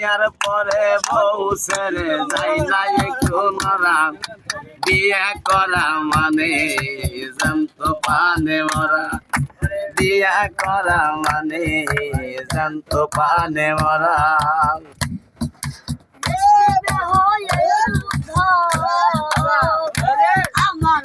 বিয়ার পরে বউ ছেড়ে যাই না একটু নরা বিয়ে করা মানে জানত পানে মরা। বিয়ে করা মানে জানত পানে মরা। আমার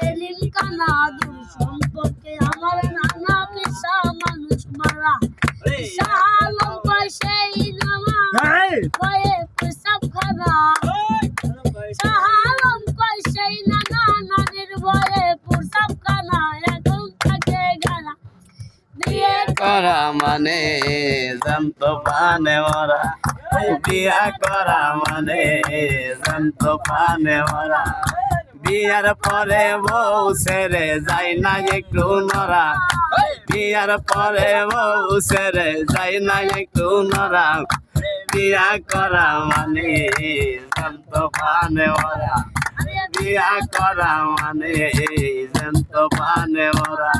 সেলিম কানা দূর সম্পর্কে আমার নানা পেশা মানুষ মারা। শালম কয় সেই নামা। কয়ে পেশাব খানা। শাহালম কয় সেই নানা নানির খানা। এখন থাকে গানা বিয়ে করা। মানে জানত পানে মরা বিয়া করা মানে জানত পানে মরা বিয়ার পরে বউ সেরে যাই না একটু নরা বিয়ার পরে বউ সেরে যাই না একটু নরা বিয়া করা মানে জন্ত পানে ওরা বিয়া করা মানে জন্ত পানে মরা